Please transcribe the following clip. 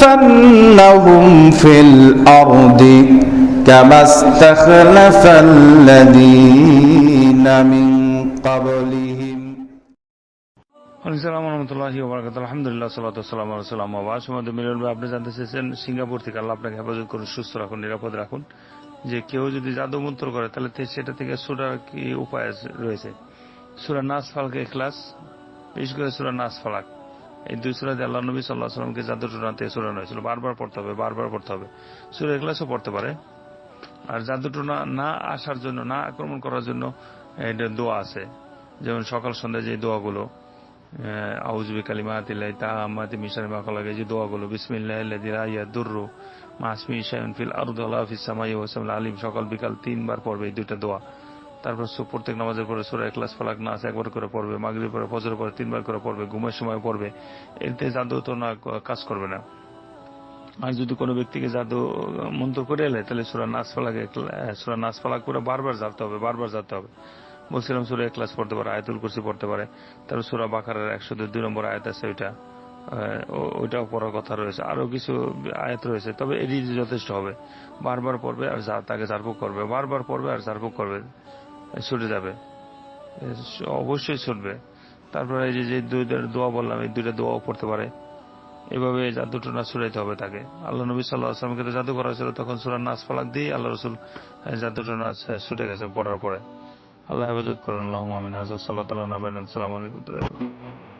ليستخلفنهم في الأرض كما استخلف الذين من قبلهم আসসালামু রহমতুল্লাহি ওবরাকাত আলহামদুলিল্লাহ সাল্লাহ সাল্লাম রসুল্লাম আবাস মধ্যে মিলন ভাই আপনি জানতে চেয়েছেন সিঙ্গাপুর থেকে আল্লাহ আপনাকে হেফাজত করুন সুস্থ রাখুন নিরাপদ রাখুন যে কেউ যদি জাদু মন্ত্র করে তাহলে তে- সেটা থেকে সুরার কি উপায় আছে- রয়েছে সুরা নাস ফালকে ক্লাস বিশেষ করে সুরা নাস ফালাক এই দুই সুরাতে আল্লাহ নবী সাল্লাহ সাল্লামকে জাদু টোনাতে সুরানো হয়েছিল বারবার পড়তে হবে, বারবার পড়তে হবে। সুরা এক্লাসও পড়তে পারে। আর জাদু টোনা না আসার জন্য, না আক্রমণ করার জন্য এটা দোয়া আছে। যেমন সকাল সন্ধ্যায় যে দোয়াগুলো আউজবি কালিমাতিল্লাহ তাহামাতি মিশারি মাকালাগে যে দোয়াগুলো বিসমিল্লাহ ইয়াদুররু মাসমি শাইউন ফিল আরদি সামিল আলিম, সকাল বিকাল তিনবার পড়বে এই দুইটা দোয়া। তারপর প্রত্যেক নামাজের পরে সূরা ইখলাস, ফালাক, নাস একবার করে পড়বে, মাগরিবের পরে, ফজরের পরে তিনবার করে পড়বে, ঘুমের সময় পড়বে। এতে জাদু তো না কাজ করবে না। আর যদি কোনো ব্যক্তিকে জাদু মন্ত্র করে এলে, তাহলে সুরা নাচ ফালাকে সুরা নাচ ফালাক করে বারবার জানতে হবে, বারবার জানতে হবে। বলছিলাম সুরা ক্লাস পড়তে পারে, আয়াতুল কুরসি পড়তে পারে। তারপর সুরা বাকারের একশো দুই নম্বর আয়াত আছে ওইটা। ওইটাও পড়ার কথা রয়েছে। আরও কিছু আয়াত রয়েছে, তবে এটি যথেষ্ট হবে। বারবার পড়বে আর তাকে ঝাড়ফুঁক করবে, বারবার পড়বে আর ঝাড়ফুঁক করবে। ছুটে যাবে। অবশ্যই ছুটবে। তারপরে এই যে দুইটা দোয়া বললাম, এই দুইটা দোয়াও পড়তে পারে। এভাবে জাদুটা না ছুড়াইতে হবে তাকে। আল্লাহ নবী সাল্লাহ আসলামকে তো জাদু করা হয়েছিল তখন সুরান নাচ ফালাক দিয়ে আল্লাহ রসুল জাদুটা নাচ ছুটে গেছে পড়ার পরে। আল্লাহ হেফাজত করেন। আল্লাহ আমিন। হাজার সাল্লাহ সাল্লাম আলাইকুম।